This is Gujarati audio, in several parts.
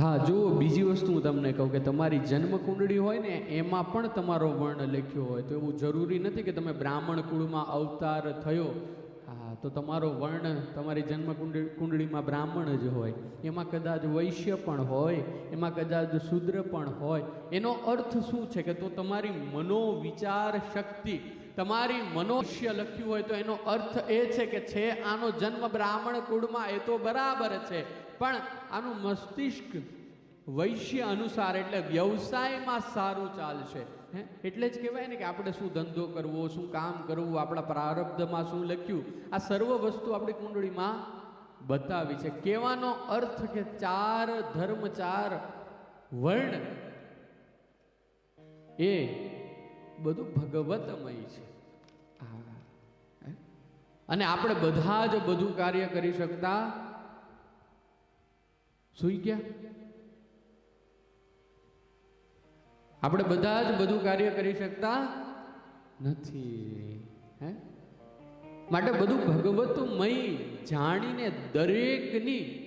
હા, જુઓ, બીજી વસ્તુ હું તમને કહું કે તમારી જન્મ કુંડળી હોય ને, એમાં પણ તમારો વર્ણ લખ્યો હોય. તો એવું જરૂરી નથી કે તમે બ્રાહ્મણ કુળમાં અવતાર થયો. હા, તો તમારો વર્ણ તમારી જન્મ કુંડળી કુંડળીમાં બ્રાહ્મણ જ હોય. એમાં કદાચ વૈશ્ય પણ હોય, એમાં કદાચ શુદ્ર પણ હોય. એનો અર્થ શું છે કે તો તમારી મનોવિચાર શક્તિ, તમારી મનુષ્ય લખ્યું હોય તો એનો અર્થ એ છે કે છે, આનો જન્મ બ્રાહ્મણ કુળમાં, એ તો બરાબર છે. પણ આનું મસ્તિષ્ક વૈશ્ય અનુસાર એટલે વ્યવસાયમાં સારું ચાલશે. હે? એટલે જ કહેવાય ને કે આપણે શું ધંધો કરવો શું કામ કરવું આપણા પ્રારબ્ધમાં શું લખ્યું આ સર્વ વસ્તુ આપણી કુંડળીમાં બતાવી છે. કહેવાનો અર્થ કે ચાર ધર્મ ચાર વર્ણ એ બધું ભગવતમય છે? અને આપણે બધા જ બધું કાર્ય કરી શકતા સુઈ ગયા? આપણે બધા જ બધું કાર્ય કરી શકતા નથી. હે? માટે બધું ભગવતમય જાણીને દરેકની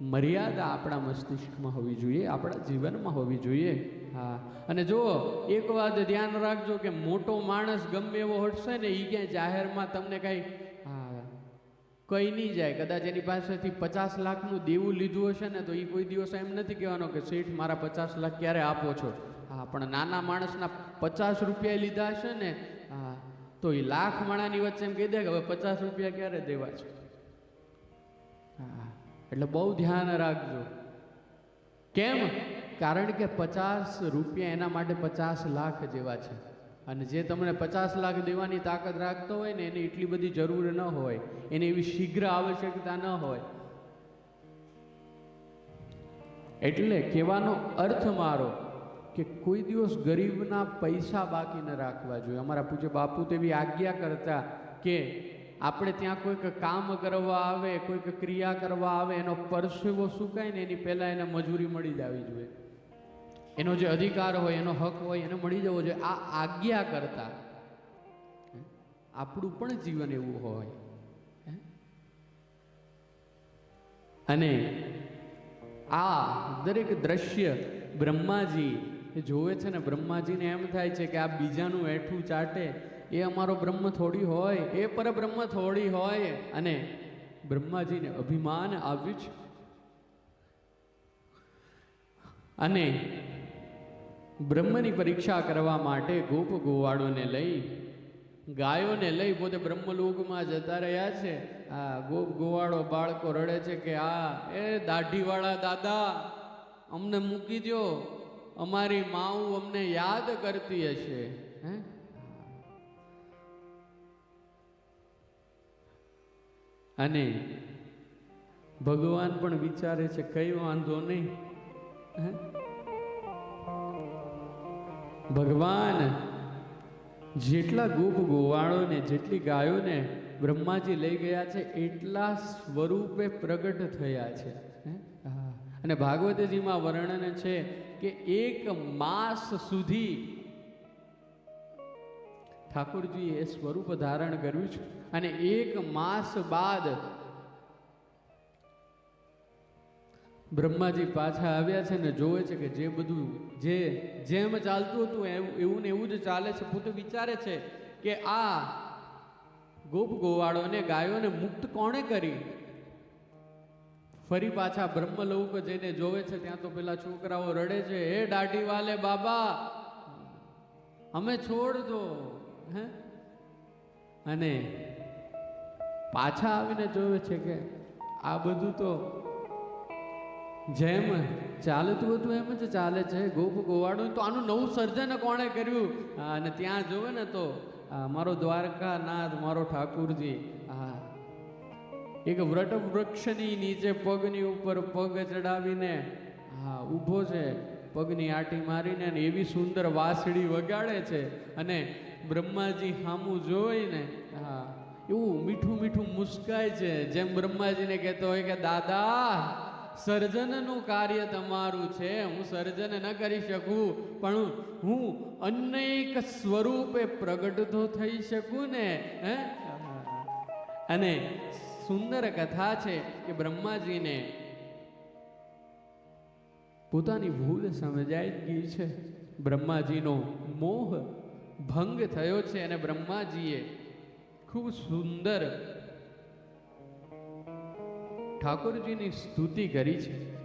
મર્યાદા આપણા મસ્તિષ્કમાં હોવી જોઈએ, આપણા જીવનમાં હોવી જોઈએ. હા. અને જો એક વાત ધ્યાન રાખજો કે મોટો માણસ ગમે એવો હટશે ને એ ક્યાંય જાહેરમાં તમને કાંઈ કઈ નહીં જાય. કદાચ એની પાસેથી પચાસ લાખનું દેવું લીધું હશે ને તો એ કોઈ દિવસ એમ નથી કહેવાનો કે શેઠ, મારા પચાસ લાખ ક્યારે આપો છો? હા, પણ નાના માણસના પચાસ રૂપિયા લીધા હશે ને, હા, તો એ લાખ માણાની વચ્ચે એમ કહી દે કે હવે પચાસ રૂપિયા ક્યારે દેવા છે? હા, એટલે બહુ ધ્યાન રાખજો. કેમ? કારણ કે પચાસ રૂપિયા એના માટે પચાસ લાખ જેવા છે. અને જે તમને પચાસ લાખ દેવાની તાકાત રાખતો હોય ને, એને એટલી બધી જરૂર ન હોય. એને એવી શીઘ્ર આવશ્યકતા ન હોય. એટલે કહેવાનો અર્થ મારો કે કોઈ દિવસ ગરીબના પૈસા બાકી ન રાખવા જોઈએ. અમારા પૂજ્ય બાપુ તેવી આજ્ઞા કરતા કે આપણે ત્યાં કોઈક કામ કરવા આવે, કોઈક ક્રિયા કરવા આવે, એનો પરસેવો સુકાય ને એની પહેલાં એને મજૂરી મળી જવી જોઈએ. એનો જે અધિકાર હોય, એનો હક હોય, એને મળી જવો જોઈએ. આ આજ્ઞા કરતા આપણું પણ જીવન એવું હોય? અને આ દરેક દ્રશ્ય બ્રહ્માજી જોવે છે ને, બ્રહ્માજીને એમ થાય છે કે આ બીજાનું એઠું ચાટે, એ અમારો બ્રહ્મ થોડી હોય, એ પરબ્રહ્મ થોડી હોય. અને બ્રહ્માજીને અભિમાન આવ્યું છે. અને બ્રહ્મની પરીક્ષા કરવા માટે ગોપ ગોવાળોને લઈ, ગાયોને લઈ પોતે બ્રહ્મલોકમાં જતા રહ્યા છે. આ ગોપ ગોવાળો બાળકો રડે છે કે, આ, એ દાઢીવાળા દાદા, અમને મૂકી દો અમારી માઉ અમને યાદ કરતી હશે. હે? અને ભગવાન પણ વિચારે છે, કઈ વાંધો નહીં. હે? ભગવાન, જેટલા ગોપ ગોવાળોને, જેટલી ગાયોને બ્રહ્માજી લઈ ગયા છે, એટલા સ્વરૂપે પ્રગટ થયા છે? અને ભાગવતજીમાં વર્ણન છે કે એક માસ સુધી ઠાકોરજીએ સ્વરૂપ ધારણ કર્યું છે. અને એક માસ બાદ બ્રહ્માજી પાછા આવ્યા છે ને જોવે છે કે જે બધું, જે જેમ ચાલતું હતું એવું એવું ને એવું જ ચાલે છે. પોતે વિચારે છે કે આ ગોપ ગોવાળોને, ગાયોને મુક્ત કોણે કરી? ફરી પાછા બ્રહ્મલોક જઈને જોવે છે, ત્યાં તો પેલા છોકરાઓ રડે છે, હે દાઢી વાલે બાબા, અમે છોડ દો. હે? અને પાછા આવીને જોવે છે કે આ બધું તો જેમ ચાલતું હતું એમ જ ચાલે છે. ગોપ ગોવાળું. તો આનું નવું સર્જન કોણે કર્યું? અને ત્યાં જોવે ને તો મારો દ્વારકાનાથ, મારો ઠાકુરજી હા એક વ્રટ વૃક્ષની નીચે પગની ઉપર પગ ચડાવીને હા ઊભો છે, પગની આટી મારીને અને એવી સુંદર વાસળી વગાડે છે. અને બ્રહ્માજી સામું જોઈને હા એવું મીઠું મીઠું મુસ્કાય છે. જેમ બ્રહ્માજીને કહેતો હોય કે, દાદા સર્જનનું કાર્ય તમારું છે, હું સર્જન ન કરી શકું, પણ હું અનેક સ્વરૂપે પ્રગટ તો થઈ શકું ને, હે? અને સુંદર કથા છે કે બ્રહ્માજીને પોતાની ભૂલ સમજાઈ ગઈ છે. બ્રહ્માજીનો મોહ ભંગ થયો છે અને બ્રહ્માજીએ ખૂબ સુંદર ઠાકોરજીની સ્તુતિ કરી છે.